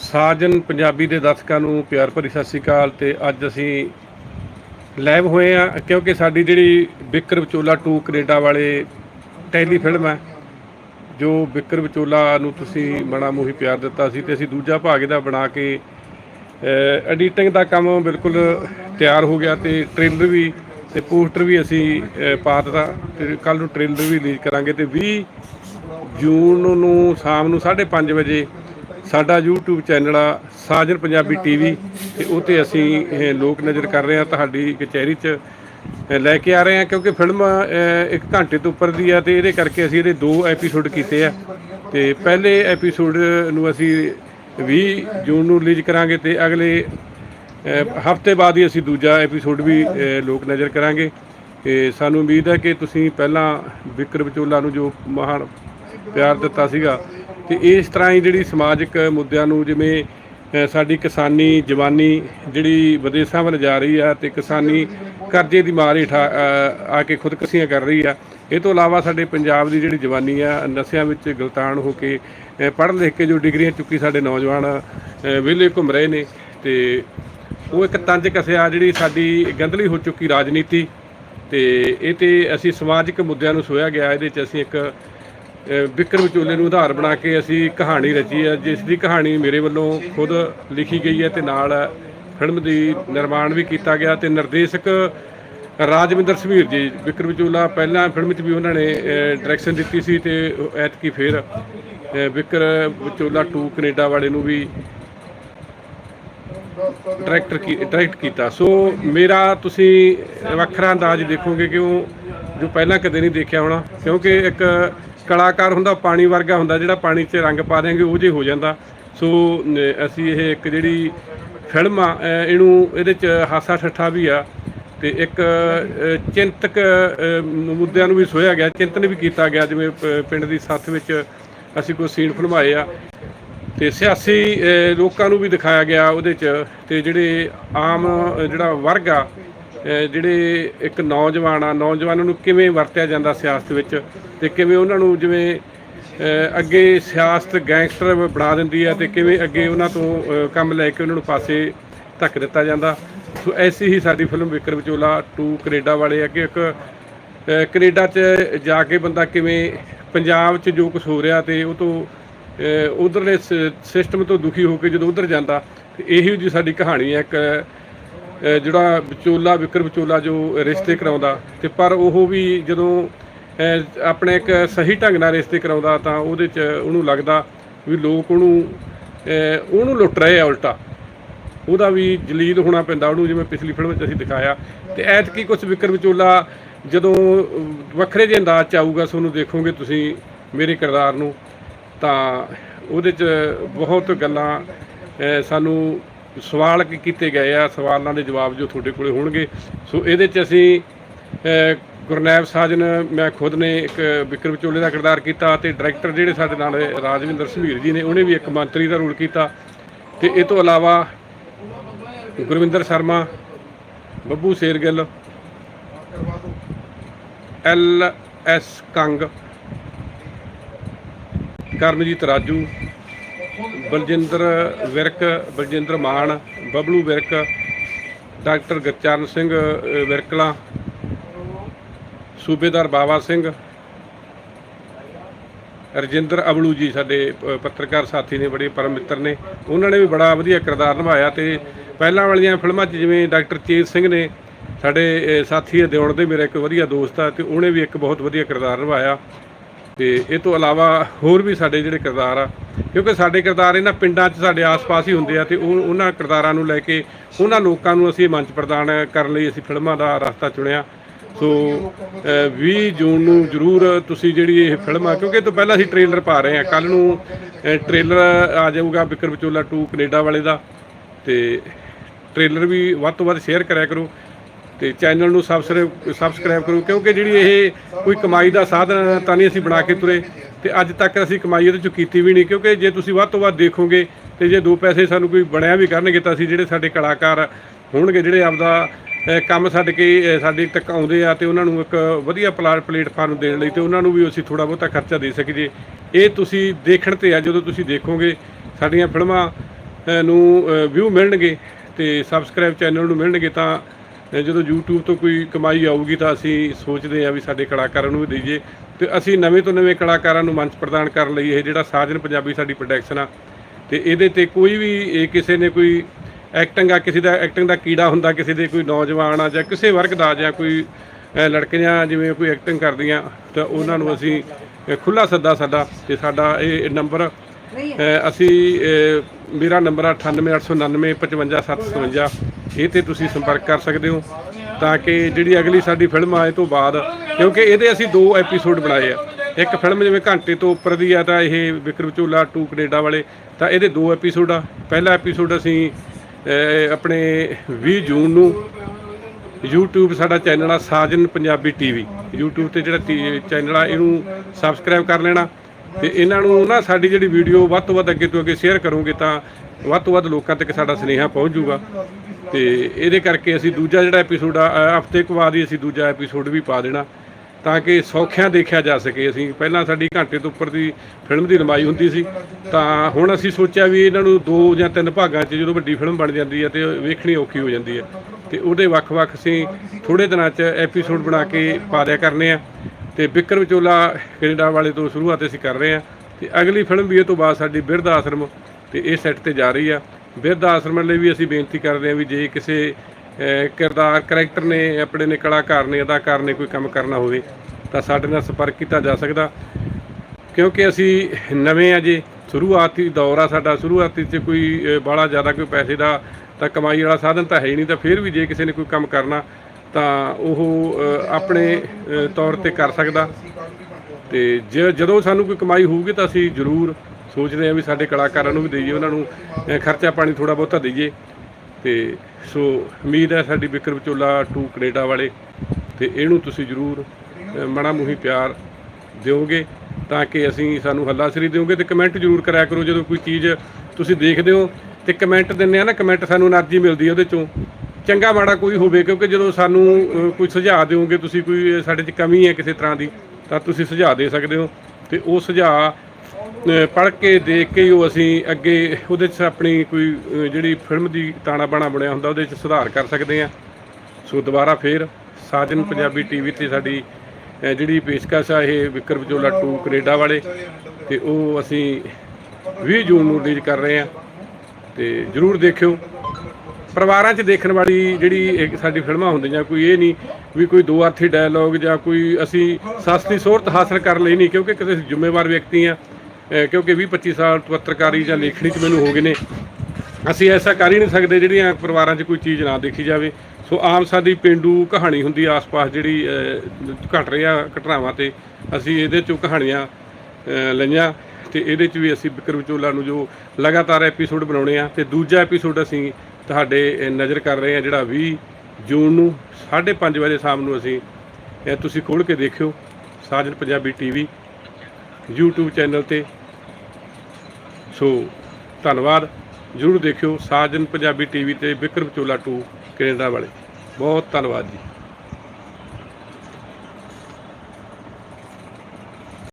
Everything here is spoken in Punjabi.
ਸਾਜਨ ਪੰਜਾਬੀ ਦੇ ਦਰਸ਼ਕਾਂ ਨੂੰ ਪਿਆਰ ਭਰੀ ਸਤਿ ਸ੍ਰੀ ਅਕਾਲ ਤੇ ਅੱਜ ਅਸੀਂ ਲਾਈਵ ਹੋਏ ਆ ਕਿਉਂਕਿ ਸਾਡੀ ਜਿਹੜੀ ਵਿਕਰ ਵਿਚੋਲਾ 2 ਕੈਨੇਡਾ ਵਾਲੇ ਟੈਲੀ ਫਿਲਮ ਹੈ, ਜੋ ਵਿਕਰ ਵਿਚੋਲਾ ਨੂੰ ਤੁਸੀਂ ਬੜਾ ਮੋਹੀ ਪਿਆਰ ਦਿੱਤਾ ਸੀ ਤੇ ਅਸੀਂ ਦੂਜਾ ਭਾਗ ਇਹਦਾ ਬਣਾ ਕੇ ਐਡੀਟਿੰਗ ਦਾ ਕੰਮ ਬਿਲਕੁਲ ਤਿਆਰ ਹੋ ਗਿਆ ਤੇ ਟ੍ਰੇਲਰ ਵੀ ਤੇ ਪੋਸਟਰ ਵੀ ਅਸੀਂ ਪਾ ਦਿੱਤਾ ਤੇ ਕੱਲ ਨੂੰ ਟ੍ਰੇਲਰ ਵੀ ਰਿਲੀਜ਼ ਕਰਾਂਗੇ ਤੇ 20 ਜੂਨ ਨੂੰ ਸ਼ਾਮ ਨੂੰ 5:30 ਵਜੇ ਸਾਡਾ YouTube ਚੈਨਲ ਆ, ਸਾਜਨ ਪੰਜਾਬੀ ਟੀਵੀ ਤੇ ਉਹ ਤੇ ਅਸੀਂ ਲੋਕ ਨਜ਼ਰ ਕਰ ਰਹੇ ਹਾਂ ਤੁਹਾਡੀ ਕਚਹਿਰੀ 'ਚ ਲੈ ਕੇ ਆ ਰਹੇ ਹਾਂ ਕਿਉਂਕਿ ਫਿਲਮ ਇੱਕ ਘੰਟੇ ਤੋਂ ਉੱਪਰ ਦੀ ਆ, ਤੇ ਇਹਦੇ ਕਰਕੇ ਅਸੀਂ ਇਹਦੇ ਦੋ ਐਪੀਸੋਡ ਕੀਤੇ ਆ। ਤੇ ਪਹਿਲੇ ਐਪੀਸੋਡ ਨੂੰ ਅਸੀਂ 20 ਜੂਨ ਨੂੰ ਰਿਲੀਜ਼ ਕਰਾਂਗੇ, ਤੇ ਅਗਲੇ ਹਫ਼ਤੇ ਬਾਅਦ ਹੀ ਅਸੀਂ ਦੂਜਾ ਐਪੀਸੋਡ ਵੀ ਲੋਕ ਨਜ਼ਰ ਕਰਾਂਗੇ। ਤੇ ਸਾਨੂੰ ਉਮੀਦ ਹੈ ਕਿ ਤੁਸੀਂ ਪਹਿਲਾਂ ਵਿਕਰ ਵਿਚੋਲਾ ਨੂੰ ਜੋ ਮਹਾਨ ਪਿਆਰ ਦਿੱਤਾ ਸੀਗਾ ਤੇ ਇਸ ਤਰ੍ਹਾਂ ਹੀ ਜਿਹੜੀ ਸਮਾਜਿਕ ਮੁੱਦਿਆਂ ਨੂੰ ਜਿਵੇਂ ਸਾਡੀ ਕਿਸਾਨੀ ਜਵਾਨੀ ਜਿਹੜੀ ਵਿਦੇਸ਼ਾਂ ਵੱਲ ਜਾ ਰਹੀ ਆ ਤੇ ਕਿਸਾਨੀ ਕਰਜ਼ੇ ਦੀ ਮਾਰ ਹੇਠ ਆ ਕੇ ਖੁਦਕਸ਼ੀਆਂ ਕਰ ਰਹੀ ਆ, ਇਹ ਤੋਂ ਇਲਾਵਾ ਸਾਡੇ ਪੰਜਾਬ ਦੀ ਜਿਹੜੀ ਜਵਾਨੀ ਆ, ਨਸ਼ਿਆਂ ਵਿੱਚ ਗਲਤਾਨ ਹੋ ਕੇ ਪੜ੍ਹ ਲਿਖ ਕੇ ਜੋ ਡਿਗਰੀਆਂ ਚੁੱਕੀ ਸਾਡੇ ਨੌਜਵਾਨ ਵਿਹਲੇ ਘੁੰਮ ਰਹੇ ਨੇ ਤੇ ਉਹ ਇੱਕ ਤੰਜ ਕਸਿਆ ਜਿਹੜੀ ਸਾਡੀ ਗੰਦਲੀ ਹੋ ਚੁੱਕੀ ਰਾਜਨੀਤੀ ਤੇ ਇਹ ਤੇ ਅਸੀਂ ਸਮਾਜਿਕ ਮੁੱਦਿਆਂ ਨੂੰ ਸੋਇਆ ਗਿਆ, ਇਹਦੇ 'ਚ ਅਸੀਂ ਇੱਕ ਅ, ਵਿਕਰ ਵਿਚੋਲੇ ਨੂੰ ਆਧਾਰ ਬਣਾ ਕੇ ਅਸੀਂ ਕਹਾਣੀ ਰਚੀ ਹੈ ਜਿਸ ਦੀ ਕਹਾਣੀ ਮੇਰੇ ਵੱਲੋਂ ਖੁਦ ਲਿਖੀ ਗਈ ਹੈ ਤੇ ਨਾਲ ਫਿਲਮ ਦੀ ਨਿਰਮਾਣ ਵੀ ਕੀਤਾ ਗਿਆ ਤੇ ਨਿਰਦੇਸ਼ਕ ਰਾਜਵਿੰਦਰ ਸਮੀਰ ਜੀ ਵਿਕਰਮ ਵਿਚੋਲਾ ਪਹਿਲਾਂ ਫਿਲਮ 'ਚ ਵੀ ਉਹਨਾਂ ਨੇ ਡਾਇਰੈਕਸ਼ਨ ਦਿੱਤੀ ਸੀ ਤੇ ਐਤਕੀ ਫੇਰ ਵਿਕਰ ਵਿਚੋਲਾ 2 ਕੈਨੇਡਾ ਵਾਲੇ ਨੂੰ ਵੀ ਡਾਇਰੈਕਟਰ ਕੀ ਡਾਇਰੈਕਟ ਕੀਤਾ। ਸੋ ਮੇਰਾ ਤੁਸੀਂ ਵੱਖਰਾ ਅੰਦਾਜ਼ ਦੇਖੋਗੇ ਕਿਉਂ ਜੋ ਪਹਿਲਾਂ ਕਦੇ ਨਹੀਂ ਦੇਖਿਆ ਹੋਣਾ ਕਿਉਂਕਿ ਇੱਕ ਕਲਾਕਾਰ ਹੁੰਦਾ, ਪਾਣੀ ਵਰਗਾ ਹੁੰਦਾ, ਜਿਹੜਾ ਪਾਣੀ 'ਚ ਰੰਗ ਪਾ ਦੇਂਗੇ ਉਹ ਜੇ ਹੋ ਜਾਂਦਾ। ਸੋ ਅਸੀਂ ਇਹ ਇੱਕ ਜਿਹੜੀ ਫਿਲਮ ਆ ਇਹਨੂੰ, ਇਹਦੇ 'ਚ ਹਾਸਾ ਠੱਠਾ ਵੀ ਆ ਤੇ ਇੱਕ ਚਿੰਤਕ ਮੁੱਦਿਆਂ ਨੂੰ ਵੀ ਸੋਇਆ ਗਿਆ, ਚਿੰਤਨ ਵੀ ਕੀਤਾ ਗਿਆ, ਜਿਵੇਂ ਪ- ਪਿੰਡ ਦੀ ਸੱਥ ਵਿੱਚ ਅਸੀਂ ਕੋਈ ਸੀਨ ਫਿਲਮਾਏ ਆ। ਤੇ ਸਿਆਸੀ ਲੋਕਾਂ ਨੂੰ ਵੀ ਦਿਖਾਇਆ ਗਿਆ ਉਹਦੇ 'ਚ ਤੇ ਜਿਹੜੇ ਆਮ ਜਿਹੜਾ ਵਰਗ ਆ ਜਿਹੜੇ ਇੱਕ ਨੌਜਵਾਨ ਆ ਨੌਜਵਾਨਾਂ ਨੂੰ ਕਿਵੇਂ ਵਰਤਿਆ ਜਾਂਦਾ ਸਿਆਸਤ ਵਿੱਚ ਤੇ ਕਿਵੇਂ ਉਹਨਾਂ ਨੂੰ ਜਿਵੇਂ ਅੱਗੇ ਸਿਆਸਤ ਗੈਂਗਸਟਰ ਬਣਾ ਦਿੰਦੀ ਹੈ ਤੇ ਕਿਵੇਂ ਅੱਗੇ ਉਹਨਾਂ ਤੋਂ ਕੰਮ ਲੈ ਕੇ ਉਹਨਾਂ ਨੂੰ ਪਾਸੇ ਧੱਕ ਦਿੱਤਾ ਜਾਂਦਾ। ਸੋ ਐਸੀ ਹੀ ਸਾਡੀ ਫਿਲਮ ਵਿਕਰ ਵਿਚੋਲਾ 2 ਕੈਨੇਡਾ ਵਾਲੇ ਆ ਕਿ ਇੱਕ ਅ, ਕੈਨੇਡਾ 'ਚ ਜਾ ਕੇ ਬੰਦਾ ਕਿਵੇਂ ਪੰਜਾਬ 'ਚ ਜੋ ਕੁਝ ਹੋ ਰਿਹਾ ਤੇ ਉਹ ਤੋਂ ਉਧਰਲੇ ਸਿਸਟਮ ਤੋਂ ਦੁਖੀ ਹੋ ਕੇ ਜਦੋਂ ਉਧਰ ਜਾਂਦਾ ਤੇ ਇਹੀ ਜੀ ਸਾਡੀ ਕਹਾਣੀ ਹੈ ਇੱਕ ਜਿਹੜਾ ਵਿਚੋਲਾ, ਵਿਕਰ ਵਿਚੋਲਾ ਜੋ ਰਿਸ਼ਤੇ ਕਰਾਉਂਦਾ ਤੇ ਪਰ ਉਹ ਵੀ ਜਦੋਂ ਆਪਣੇ ਇੱਕ ਸਹੀ ਢੰਗ ਨਾਲ ਰਿਸ਼ਤੇ ਕਰਾਉਂਦਾ ਤਾਂ ਉਹਦੇ 'ਚ ਉਹਨੂੰ ਲੱਗਦਾ ਵੀ ਲੋਕ ਉਹਨੂੰ ਉਹਨੂੰ ਲੁੱਟ ਰਹੇ ਆ ਉਲਟਾ। ਉਹਦਾ ਵੀ ਜਲੀਲ ਹੋਣਾ ਪੈਂਦਾ, ਉਹਨੂੰ ਜਿਵੇਂ ਪਿਛਲੀ ਫਿਲਮ 'ਚ ਅਸੀਂ ਦਿਖਾਇਆ। ਤੇ ਐਤਕੀ ਕੁਝ ਵਿਕਰ ਵਿਚੋਲਾ ਜਦੋਂ ਵੱਖਰੇ ਜਿਹੇ ਅੰਦਾਜ਼ ਚ ਆਊਗਾ ਤੁਹਾਨੂੰ ਦੇਖੋਗੇ ਤੁਸੀਂ ਮੇਰੇ ਕਿਰਦਾਰ ਨੂੰ, ਤਾਂ ਉਹਦੇ ਚ ਬਹੁਤ ਗੱਲਾਂ ਸਾਨੂੰ ਸਵਾਲ ਕੀਤੇ ਗਏ ਆ? ਸਵਾਲਾਂ ਦੇ ਜਵਾਬ ਜੋ ਤੁਹਾਡੇ ਕੋਲੇ ਹੋਣਗੇ। ਸੋ ਇਹਦੇ ਚ ਅਸੀਂ ਗੁਰਨੈਬ ਸਾਜਨ, ਮੈਂ ਖੁਦ ਨੇ ਇੱਕ ਵਿਕਰਮ ਚੋਲੇ ਦਾ ਕਿਰਦਾਰ ਕੀਤਾ ਤੇ ਡਾਇਰੈਕਟਰ ਜਿਹੜੇ ਸਾਡੇ ਨਾਲ ਰਾਜਵਿੰਦਰ ਸਮੀਰ ਜੀ ਨੇ, ਉਹਨੇ ਵੀ ਇੱਕ ਮੰਤਰੀ ਦਾ ਰੋਲ ਕੀਤਾ। ਤੇ ਇਹ ਤੋਂ ਇਲਾਵਾ Gurvinder Sharma, Babbu Shergill, L S Kang, Karamjit Raju Baljinder Virk Baljinder Mann Bablu Virk doctor Gurcharan Singh Virkala ਸੂਬੇਦਾਰ ਬਾਵਾ ਸਿੰਘ ਰਜਿੰਦਰ ਅਬਲੂ ਜੀ ਸਾਡੇ ਪੱਤਰਕਾਰ ਸਾਥੀ ਨੇ ਬੜੇ ਪਰਮ ਮਿੱਤਰ ਨੇ। ਉਹਨਾਂ ਨੇ ਵੀ ਬੜਾ ਵਧੀਆ ਕਿਰਦਾਰ ਨਿਭਾਇਆ ਤੇ ਪਹਿਲਾਂ ਵਾਲੀਆਂ ਫਿਲਮਾਂ 'ਚ ਜਿਵੇਂ ਡਾਕਟਰ ਚੇਤ ਸਿੰਘ ਨੇ ਸਾਡੇ ਅ, ਸਾਥੀ ਦਿਉਣ ਦੇ ਮੇਰਾ ਇੱਕ ਵਧੀਆ ਦੋਸਤ ਆ ਤੇ ਉਹਨੇ ਵੀ ਇੱਕ ਬਹੁਤ ਵਧੀਆ ਕਿਰਦਾਰ ਨਿਭਾਇਆ। ਤੇ ਇਹ ਤੋਂ ਇਲਾਵਾ ਹੋਰ ਵੀ ਸਾਡੇ ਜਿਹੜੇ ਕਿਰਦਾਰ ਆ ਕਿਉਂਕਿ ਸਾਡੇ ਕਿਰਦਾਰ ਇਹਨਾਂ ਪਿੰਡਾਂ 'ਚ ਸਾਡੇ ਆਸ-ਪਾਸ ਹੀ ਹੁੰਦੇ ਆ ਤੇ ਉਹ ਉਹਨਾਂ ਕਿਰਦਾਰਾਂ ਨੂੰ ਲੈ ਕੇ ਉਹਨਾਂ ਲੋਕਾਂ ਨੂੰ ਅਸੀਂ ਮੰਚ ਪ੍ਰਦਾਨ ਕਰਨ ਲਈ ਅਸੀਂ ਫਿਲਮਾਂ ਦਾ ਰਸਤਾ ਚੁਣਿਆ। ਸੋ ਅ, 20 ਜੂਨ ਨੂੰ ਜਰੂਰ ਤੁਸੀਂ ਜਿਹੜੀ ਇਹ ਫਿਲਮ ਆ ਕਿਉਂਕਿ ਇਹ ਤੋਂ ਪਹਿਲਾਂ ਅਸੀਂ ਟ੍ਰੇਲਰ ਪਾ ਰਹੇ ਹਾਂ ਕੱਲ ਨੂੰ ਟ੍ਰੇਲਰ ਆ ਜਾਊਗਾ ਵਿਕਰ ਵਿਚੋਲਾ 2 ਕੈਨੇਡਾ ਵਾਲੇ ਦਾ ਤੇ ਟ੍ਰੇਲਰ ਵੀ ਵੱਧ ਤੋਂ ਵੱਧ ਸ਼ੇਅਰ ਕਰਿਆ ਕਰੋ। ਤੇ ਚੈਨਲ ਨੂੰ ਸਬਸਕ੍ਰਾਈਬ ਸਬਸਕ੍ਰਾਈਬ ਕਰੋ, ਕਿਉਂਕਿ ਜਿਹੜੀ ਇਹ ਕੋਈ ਕਮਾਈ ਦਾ ਸਾਧਨ ਤਾਂ ਨਹੀਂ ਅਸੀਂ ਬਣਾ ਕੇ ਤੁਰੇ। ਤੇ ਅੱਜ ਤੱਕ ਅਸੀਂ ਕਮਾਈ ਇਹਦੇ ਚੋਂ ਕੀਤੀ ਵੀ ਨਹੀਂ, ਕਿਉਂਕਿ ਜੇ ਤੁਸੀਂ ਵੱਧ ਤੋਂ ਵੱਧ ਦੇਖੋਗੇ ਤੇ ਜੇ ਦੋ ਪੈਸੇ ਸਾਨੂੰ ਕੋਈ ਬਣਿਆ ਵੀ ਕਰਨਗੇ, ਤਾਂ ਅਸੀਂ ਜਿਹੜੇ ਸਾਡੇ ਕਲਾਕਾਰ ਹੋਣਗੇ, ਜਿਹੜੇ ਆਪਦਾ ਕੰਮ ਛੱਡ ਕੇ ਸਾਡੇ ਤੱਕ ਆਉਂਦੇ ਆ ਤੇ ਉਹਨਾਂ ਨੂੰ ਇੱਕ ਵਧੀਆ ਪਲਾ- ਪਲੇਟਫਾਰਮ ਦੇਣ ਲਈ ਤੇ ਉਹਨਾਂ ਨੂੰ ਵੀ ਅਸੀਂ ਥੋੜਾ ਬਹੁਤਾ ਖਰਚਾ ਦੇ ਸਕੀਏ। ਇਹ ਤੁਸੀਂ ਦੇਖਣ ਤੇ ਆ, ਜਦੋਂ ਤੁਸੀਂ ਦੇਖੋਗੇ, ਸਾਡੀਆਂ ਫਿਲਮਾਂ ਨੂੰ ਵਿਊ ਮਿਲਣਗੇ ਤੇ ਸਬਸਕ੍ਰਾਈਬ ਚੈਨਲ ਨੂੰ ਮਿਲਣਗੇ, ਤਾਂ ਜਦੋਂ YouTube ਤੋਂ ਕੋਈ ਕਮਾਈ ਆਊਗੀ ਤਾਂ ਅਸੀਂ ਸੋਚਦੇ ਹਾਂ ਵੀ ਸਾਡੇ ਕਲਾਕਾਰਾਂ ਨੂੰ ਵੀ ਦਈਏ ਤੇ ਅਸੀਂ ਨਵੇਂ ਤੋਂ ਨਵੇਂ ਕਲਾਕਾਰਾਂ ਨੂੰ ਮੰਚ ਪ੍ਰਦਾਨ ਕਰਨ ਲਈ ਇਹ ਜਿਹੜਾ ਸਾਜਨ ਪੰਜਾਬੀ ਸਾਡੀ ਪ੍ਰੋਡਕਸ਼ਨ ਆ, ਤੇ ਇਹਦੇ ਤੇ ਕੋਈ ਵੀ ਇਹ ਕਿਸੇ ਨੇ ਕੋਈ ਐਕਟਿੰਗ ਆ, ਕਿਸੇ ਦਾ ਐਕਟਿੰਗ ਦਾ ਕੀੜਾ ਹੁੰਦਾ, ਕਿਸੇ ਦੇ ਕੋਈ ਨੌਜਵਾਨ ਆ ਜਾਂ ਕਿਸੇ ਵਰਗ ਦਾ ਜਾਂ ਕੋਈ ਲੜਕੀਆਂ ਜਿਵੇਂ ਕੋਈ ਐਕਟਿੰਗ ਕਰਦੀਆਂ, ਤਾਂ ਉਹਨਾਂ ਨੂੰ ਅਸੀਂ ਖੁੱਲਾ ਸੱਦਾ ਸਾਡਾ ਤੇ ਸਾਡਾ ਇਹ ਨੰਬਰ ਅ, ਅਸੀਂ ਅ, ਮੇਰਾ ਨੰਬਰ ਆ 98899 55757 ਇਹ ਤੇ ਤੁਸੀਂ ਸੰਪਰਕ ਕਰ ਸਕਦੇ ਹੋ ਤਾਂ ਕਿ ਜਿਹੜੀ ਅਗਲੀ ਸਾਡੀ ਫਿਲਮ ਆਏ ਤੋਂ ਬਾਅਦ ਕਿਉਂਕਿ ਇਹਦੇ ਅਸੀਂ ਦੋ ਐਪੀਸੋਡ ਬਣਾਏ ਆ। ਇੱਕ ਫਿਲਮ ਜਿਵੇਂ ਘੰਟੇ ਤੋਂ ਉੱਪਰ ਦੀ ਆ ਤਾਂ ਇਹ ਵਿਕਰਮ ਚੋਲਾ 2 ਕੈਨੇਡਾ ਵਾਲੇ ਤਾਂ ਇਹਦੇ ਦੋ ਐਪੀਸੋਡ ਆ। ਪਹਿਲਾ ਐਪੀਸੋਡ ਅਸੀਂ ਅ, ਆਪਣੇ 20 ਜੂਨ ਨੂੰ YouTube ਸਾਡਾ ਚੈਨਲ ਆ ਸਾਜਨ ਪੰਜਾਬੀ ਟੀਵੀ YouTube ਤੇ ਜਿਹੜਾ ਟੀ ਚੈਨਲ ਆ ਇਹਨੂੰ ਸਬਸਕ੍ਰਾਈਬ ਕਰ ਲੈਣਾ। ਤੇ ਇਹਨਾਂ ਨੂੰ ਨਾ ਸਾਡੀ ਜਿਹੜੀ ਵੀਡੀਓ ਵੱਧ ਤੋਂ ਵੱਧ ਅੱਗੇ ਤੋਂ ਅੱਗੇ ਸ਼ੇਅਰ ਕਰੋਗੇ ਤਾਂ ਵੱਧ ਤੋਂ ਵੱਧ ਲੋਕਾਂ ਤੱਕ ਸਾਡਾ ਸੁਨੇਹਾ ਪਹੁੰਚ ਜਾਊਗਾ। ਤੇ ਇਹਦੇ ਕਰਕੇ ਅਸੀਂ ਦੂਜਾ ਜਿਹੜਾ ਐਪੀਸੋਡ ਆ ਹਫ਼ਤੇ ਕੁ ਬਾਅਦ ਹੀ ਅਸੀਂ ਦੂਜਾ ਐਪੀਸੋਡ ਵੀ ਪਾ ਦੇਣਾ ਤਾਂ ਕਿ ਸੌਖਿਆਂ ਦੇਖਿਆ ਜਾ ਸਕੇ। ਅਸੀਂ ਪਹਿਲਾਂ ਸਾਡੀ ਘੰਟੇ ਤੋਂ ਉੱਪਰ ਦੀ ਫਿਲਮ ਦੀ ਲੰਬਾਈ ਹੁੰਦੀ ਸੀ। ਤਾਂ ਹੁਣ ਅਸੀਂ ਸੋਚਿਆ ਵੀ ਇਹਨਾਂ ਨੂੰ ਦੋ ਜਾਂ ਤਿੰਨ ਭਾਗਾਂ 'ਚ ਜਦੋਂ ਵੱਡੀ ਫਿਲਮ ਬਣ ਜਾਂਦੀ ਹੈ ਤੇ ਵੇਖਣੀ ਔਖੀ ਹੋ ਜਾਂਦੀ ਹੈ। ਤੇ ਉਹਦੇ ਵੱਖ-ਵੱਖ ਅਸੀਂ ਥੋੜੇ ਦਿਨਾਂ 'ਚ ਐਪੀਸੋਡ ਬਣਾ ਕੇ ਪਾ ਦਿਆ ਕਰਨੇ ਆ। ਤੇ ਬਿਕਰ ਵਿਚੋਲਾ ਕੈਨੇਡਾ ਵਾਲੇ ਤੋਂ ਸ਼ੁਰੂਆਤ ਅਸੀਂ ਕਰ ਰਹੇ ਹਾਂ ਤੇ ਅਗਲੀ ਫਿਲਮ ਵੀ ਇਹ ਤੋਂ ਬਾਅਦ ਸਾਡੀ ਬਿਰਧ ਆਸ਼ਰਮ ਤੇ ਇਹ ਸੈੱਟ ਤੇ ਜਾ ਰਹੀ ਆ। ਬਿਰਧ ਆਸ਼ਰਮ ਲਈ ਵੀ ਅਸੀਂ ਬੇਨਤੀ ਕਰਦੇ ਹਾਂ ਵੀ ਜੇ ਕਿਸੇ ਕਿਰਦਾਰ, ਕਰੈਕਟਰ ਨੇ, ਆਪਣੇ ਨੇ, ਕਲਾਕਾਰ ਨੇ, ਅਦਾਕਾਰ ਨੇ ਕੋਈ ਕੰਮ ਕਰਨਾ ਹੋਵੇ ਤਾਂ ਸਾਡੇ ਨਾਲ ਸੰਪਰਕ ਕੀਤਾ ਜਾ ਸਕਦਾ। ਕਿਉਂਕਿ ਅਸੀਂ ਨਵੇਂ ਆ ਜੀ, ਸ਼ੁਰੂਆਤੀ ਦੌਰ ਆ ਸਾਡਾ, ਸ਼ੁਰੂਆਤੀ 'ਚ ਕੋਈ ਬਾਲਾ ਜ਼ਿਆਦਾ ਕੋਈ ਪੈਸੇ ਦਾ ਤਾਂ ਕਮਾਈ ਵਾਲਾ ਸਾਧਨ ਤਾਂ ਹੈ ਹੀ ਨਹੀਂ ਤਾਂ ਫਿਰ ਵੀ ਜੇ ਕਿਸੇ ਨੇ ਕੋਈ ਕੰਮ ਕਰਨਾ ਤਾਂ ਉਹ ਆਪਣੇ ਤੌਰ ਤੇ ਕਰ ਸਕਦਾ। ਤੇ ਜਦੋਂ ਸਾਨੂੰ ਕੋਈ ਕਮਾਈ ਹੋਊਗੀ ਤਾਂ ਅਸੀਂ ਜ਼ਰੂਰ ਸੋਚਦੇ ਆ ਵੀ ਸਾਡੇ ਕਲਾਕਾਰਾਂ ਨੂੰ ਵੀ ਦਈਏ, ਉਹਨਾਂ ਨੂੰ ਖਰਚਾ ਪਾਣੀ ਥੋੜਾ ਬਹੁਤਾ ਦਈਏ। ਤੇ ਸੋ ਉਮੀਦ ਹੈ ਸਾਡੀ ਵਿਕਰ ਵਿਚੋਲਾ ਟੂ ਕੈਨੇਡਾ ਵਾਲੇ, ਤੇ ਇਹਨੂੰ ਤੁਸੀਂ ਜ਼ਰੂਰ ਮਣਾ ਮੂਹੀ ਪਿਆਰ ਦਿਓਗੇ, ਤਾਂ ਕਿ ਅਸੀਂ ਸਾਨੂੰ ਹੱਲਾਸ਼ਰੀ ਦਿਓਗੇ ਤੇ ਕਮੈਂਟ ਜ਼ਰੂਰ ਕਰਿਆ ਕਰੋ। ਜਦੋਂ ਕੋਈ ਚੀਜ਼ ਤੁਸੀਂ ਦੇਖਦੇ ਹੋ ਤੇ ਕਮੈਂਟ ਦਿੰਨੇ ਆ ਨਾ, ਕਮੈਂਟ ਸਾਨੂੰ એનર્ਜੀ ਮਿਲਦੀ ਉਹਦੇ ਚੋਂ। ਚੰਗਾ ਮਾੜਾ ਕੋਈ ਹੋਵੇ ਕਿਉਂਕਿ ਜਦੋਂ ਸਾਨੂੰ ਅ, ਕੋਈ ਸੁਝਾਅ ਦਿਓਗੇ ਤੁਸੀਂ ਕੋਈ ਸਾਡੇ 'ਚ ਕਮੀ ਹੈ ਕਿਸੇ ਤਰ੍ਹਾਂ ਦੀ ਤਾਂ ਤੁਸੀਂ ਸੁਝਾਅ ਦੇ ਸਕਦੇ ਹੋ। ਤੇ ਉਹ ਸੁਝਾਅ ਪੜ੍ਹ ਕੇ ਦੇਖ ਕੇ ਹੀ ਉਹ ਅਸੀਂ ਅੱਗੇ ਉਹਦੇ 'ਚ ਆਪਣੀ ਕੋਈ ਅ, ਜਿਹੜੀ ਫਿਲਮ ਦੀ ਤਾਣਾ ਬਾਣਾ ਬਣਿਆ ਹੁੰਦਾ ਉਹਦੇ 'ਚ ਸੁਧਾਰ ਕਰ ਸਕਦੇ ਹਾਂ। ਸੋ ਦੁਬਾਰਾ ਫੇਰ ਸਾਜਨ ਪੰਜਾਬੀ ਟੀਵੀ ਤੇ ਸਾਡੀ ਅ, ਜਿਹੜੀ ਪੇਸ਼ਕਸ਼ ਆ ਇਹ ਵਿਕਰ ਵਿਜੋਲਾ 2 ਕੈਨੇਡਾ ਵਾਲੇ ਤੇ ਉਹ ਅਸੀਂ 20 ਜੂਨ ਨੂੰ ਰਿਲੀਜ਼ ਕਰ ਰਹੇ ਹਾਂ। ਤੇ ਜਰੂਰ ਦੇਖਿਓ। ਪਰਿਵਾਰਾਂ 'ਚ ਦੇਖਣ ਵਾਲੀ ਜਿਹੜੀ ਇੱਕ ਸਾਡੀ ਫਿਲਮਾਂ ਹੁੰਦੀਆਂ ਕੋਈ ਇਹ ਨਹੀਂ ਵੀ ਕੋਈ ਦੋ ਅਰਥੀ ਡਾਇਲੌਗ ਜਾਂ ਕੋਈ ਅਸੀਂ ਸਸਤੀ ਸੋਹਰਤ ਹਾਸਲ ਕਰਨ ਲਈ ਨਹੀਂ ਕਿਉਂਕਿ ਕਿਸੇ ਜ਼ਿੰਮੇਵਾਰ ਵਿਅਕਤੀ ਆ ਕਿਉਂਕਿ 20 25 ਸਾਲ ਪੱਤਰਕਾਰੀ ਜਾਂ ਲੇਖਣੀ 'ਚ ਮੈਨੂੰ ਹੋ ਗਏ ਨੇ। ਅਸੀਂ ਐਸਾ ਕਰ ਹੀ ਨਹੀਂ ਸਕਦੇ ਜਿਹੜੀਆਂ ਪਰਿਵਾਰਾਂ 'ਚ ਕੋਈ ਚੀਜ਼ ਨਾ ਦੇਖੀ ਜਾਵੇ। ਸੋ ਆਮ ਸਾਡੀ ਪਿੰਡੂ ਕਹਾਣੀ ਹੁੰਦੀ ਆਸ-ਪਾਸ ਜਿਹੜੀ ਅਹ, ਘਟ ਰਹੀਆਂ ਘਟਨਾਵਾਂ ਤੇ ਅਸੀਂ ਇਹਦੇ 'ਚੋਂ ਕਹਾਣੀਆਂ ਲਈਆਂ ਤੇ ਇਹਦੇ 'ਚ ਵੀ ਅਸੀਂ ਬਿਕਰਮ ਵਿਚੋਲਾ ਨੂੰ ਜੋ ਲਗਾਤਾਰ ਐਪੀਸੋਡ ਬਣਾਉਣੇ ਆ ਤੇ ਦੂਜਾ ਐਪੀਸੋਡ ਅਸੀਂ ਤੁਹਾਡੇ ਨਜ਼ਰ ਕਰ ਰਹੇ ਆ ਜਿਹੜਾ 20 ਜੂਨ ਨੂੰ 5:30 ਵਜੇ ਸ਼ਾਮ ਨੂੰ ਅਸੀਂ ਇਹ ਤੁਸੀਂ ਖੋਲ ਕੇ ਦੇਖਿਓ Sajan Punjabi TV YouTube channel ਤੇ। ਸੋ ਧੰਨਵਾਦ, ਜਰੂਰ ਦੇਖਿਓ ਸਾਜਨ ਪੰਜਾਬੀ ਟੀਵੀ ਤੇ ਵਿਕਰਮ ਚੋਲਾ 2 ਕੈਨੇਡਾ ਵਾਲੇ। ਬਹੁਤ ਧੰਨਵਾਦ ਜੀ।